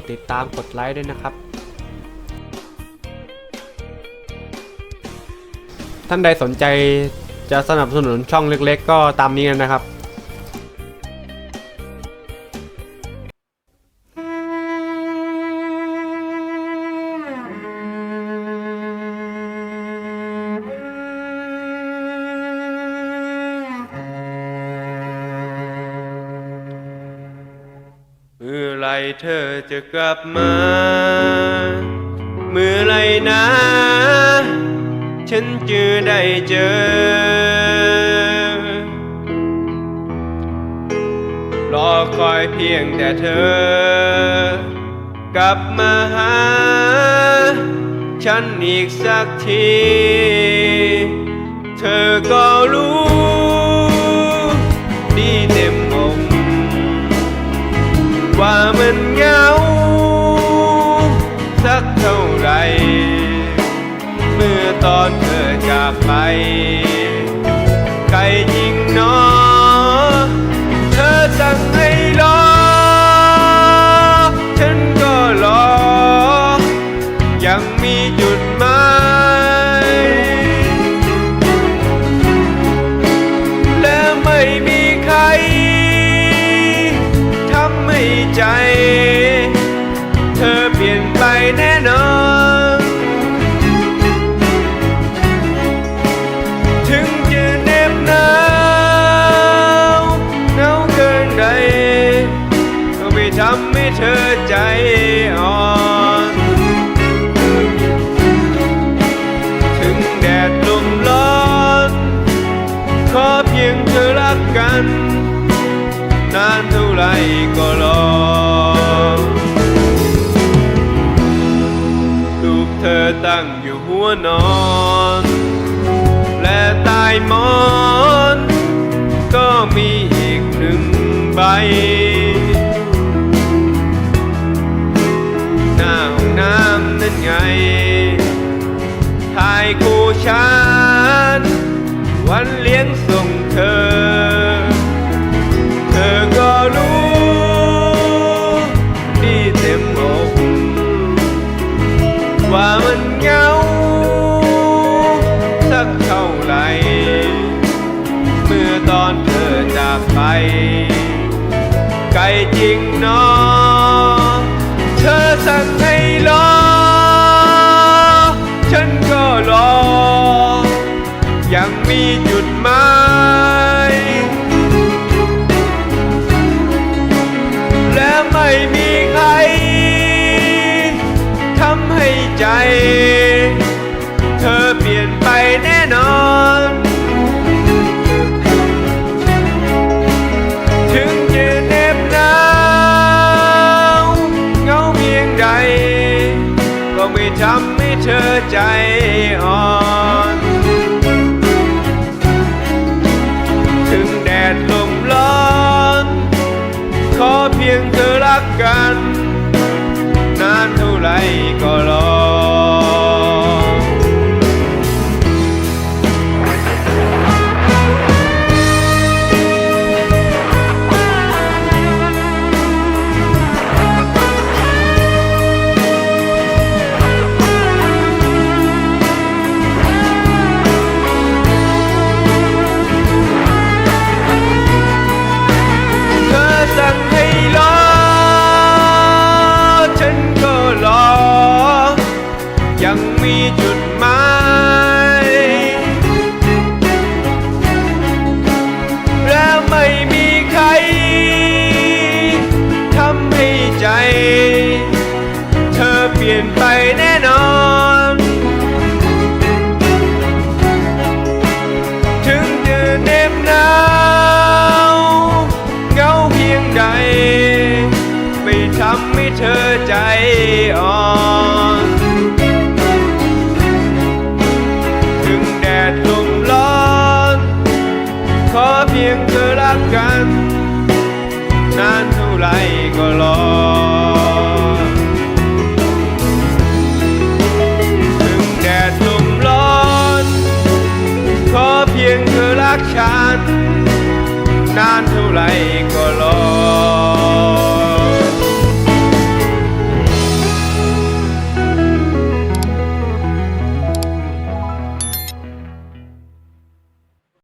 ดติดตามกดไลค์ด้วยนะครับ ท่านใดสนใจจะสนับสนุนช่องเล็ก ๆ ก็ตามนี้กันนะครับ เมื่อไรเธอจะกลับมา เมื่อไรนะ ฉันจะได้เจอ รอคอยเพียงแต่เธอ กลับมาหา ฉันอีกสักที เธอก็รู้ จากไป ไกลจริงเนอเธอสั่งให้รอ ฉันก็รอ ยังมีจุดหมายและไม่มีใครทำให้ใจ เธอเปลี่ยนไปแน่นอน ทำให้เธอใจอ่อน ถึงแดดลมร้อน ขอเพียงเธอรักกัน นานเท่าไรก็รอรูปเธอตั้งอยู่หัวนอน และต้หมอน ก็มีอีกหนึ่งใบ ส่งเธอ เธอก็รู้ดีเต็มอกว่ามันเหงาสักเท่าไหร่เมื่อตอนเธอจากไป ไกลจริงเนอเธอสั่งให้รอ ฉันก็รอ ยังมีจุดหมาย ธอใจอ่อน ถึงแดดลมร้อน ขอเพียงเธอรักกัน นานเท่าไรก็ำให้เธอใจอ่อน ถึงแดดลมร้อน ขอเพียงเธอรักกัน นานเท่าไรก็รอ